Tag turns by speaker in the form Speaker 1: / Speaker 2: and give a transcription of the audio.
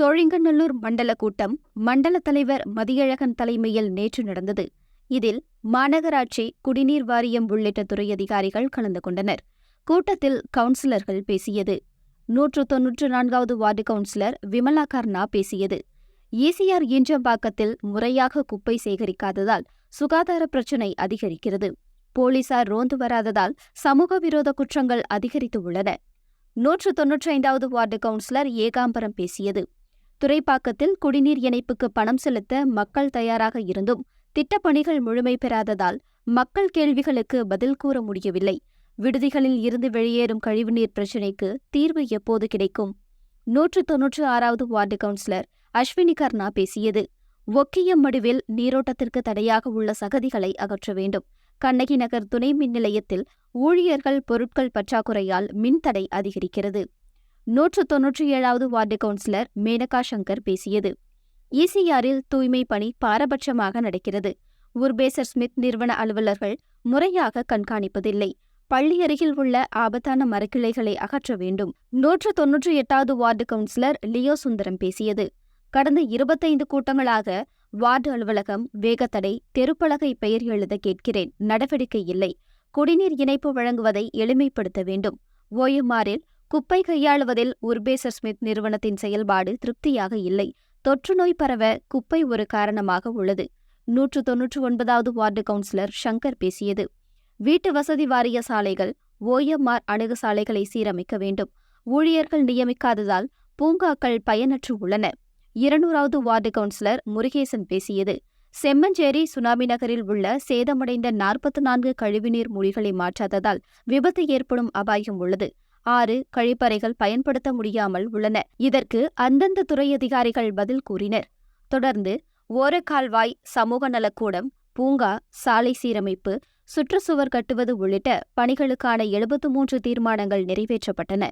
Speaker 1: சோழிங்கநல்லூர் மண்டல கூட்டம் மண்டல தலைவர் மதியழகன் தலைமையில் நேற்று நடந்தது. இதில் மாநகராட்சி குடிநீர் வாரியம் உள்ளிட்ட துறை அதிகாரிகள் கலந்து கொண்டனர். கூட்டத்தில் கவுன்சிலர்கள் பேசியது. நூற்று தொன்னூற்று நான்காவது வார்டு கவுன்சிலர் விமலா கர்ணா பேசியது. ஈசிஆர் ஈஞ்சம்பாக்கத்தில் முறையாக குப்பை சேகரிக்காததால் சுகாதார பிரச்சினை அதிகரிக்கிறது. போலீசார் ரோந்து வராததால் சமூக விரோத குற்றங்கள் அதிகரித்து உள்ளன. நூற்று தொன்னூற்றி ஐந்தாவது வார்டு கவுன்சிலர் ஏகாம்பரம் பேசியது. துறைப்பாக்கத்தில் குடிநீர் இணைப்புக்கு பணம் செலுத்த மக்கள் தயாராக இருந்தும் திட்டப்பணிகள் முழுமை பெறாததால் மக்கள் கேள்விகளுக்கு பதில் கூற முடியவில்லை. விடுதிகளில் இருந்து வெளியேறும் கழிவுநீர் பிரச்சினைக்கு தீர்வு எப்போது கிடைக்கும்? நூற்று தொன்னூற்று ஆறாவது வார்டு கவுன்சிலர் அஸ்வினி கர்ணா பேசியது. ஒக்கியம் மடுவில் நீரோட்டத்திற்கு தடையாக உள்ள சகதிகளை அகற்ற வேண்டும். கண்ணகி நகர் துணை மின் நிலையத்தில் ஊழியர்கள் பொருட்கள் பற்றாக்குறையால் மின்தடை அதிகரிக்கிறது. நூற்று தொன்னூற்றி ஏழாவது வார்டு கவுன்சிலர் மேனகா சங்கர் பேசியது. இசிஆரில் தூய்மை பணி பாரபட்சமாக நடக்கிறது. உர்பேசர் ஸ்மித் நிறுவன அலுவலர்கள் முறையாக கண்காணிப்பதில்லை. பள்ளி அருகில் உள்ள ஆபத்தான மரக்கிளைகளை அகற்ற வேண்டும். நூற்று தொன்னூற்றி எட்டாவது வார்டு கவுன்சிலர் லியோ சுந்தரம் பேசியது. கடந்த இருபத்தைந்து கூட்டங்களாக வார்டு அலுவலகம் வேகத்தடை தெருப்பலகை பெயர் எழுத கேட்கிறேன். நடவடிக்கை இல்லை. குடிநீர் இணைப்பு வழங்குவதை எளிமைப்படுத்த வேண்டும். ஓஎம்ஆரில் குப்பை கையாளுவதில் உர்பேசர் ஸ்மித் நிறுவனத்தின் செயல்பாடு திருப்தியாக இல்லை. தொற்றுநோய் பரவ குப்பை ஒரு காரணமாக உள்ளது. நூற்று தொன்னூற்று ஒன்பதாவது வார்டு கவுன்சிலர் ஷங்கர் பேசியது. வீட்டு வசதி வாரிய சாலைகள் ஓஎம்ஆர் அணுகு சாலைகளை சீரமைக்க வேண்டும். ஊழியர்கள் நியமிக்காததால் பூங்காக்கள் பயனற்று உள்ளன. இருநூறாவது வார்டு கவுன்சிலர் முருகேசன் பேசியது. செம்மஞ்சேரி சுனாமி நகரில் உள்ள சேதமடைந்த நாற்பத்தி நான்கு கழிவுநீர் மொழிகளை மாற்றாததால் விபத்து ஏற்படும் அபாயம் உள்ளது. ஆறு கழிப்பறைகள் பயன்படுத்த முடியாமல் உள்ளன. இதற்கு அந்தந்த துறை அதிகாரிகள் பதில் கூறினர். தொடர்ந்து ஓரக்கால்வாய் சமூக நலக்கூடம் பூங்கா சாலை சீரமைப்பு சுற்றுச்சுவர் கட்டுவது உள்ளிட்ட பணிகளுக்கான எழுபத்து மூன்று தீர்மானங்கள் நிறைவேற்றப்பட்டன.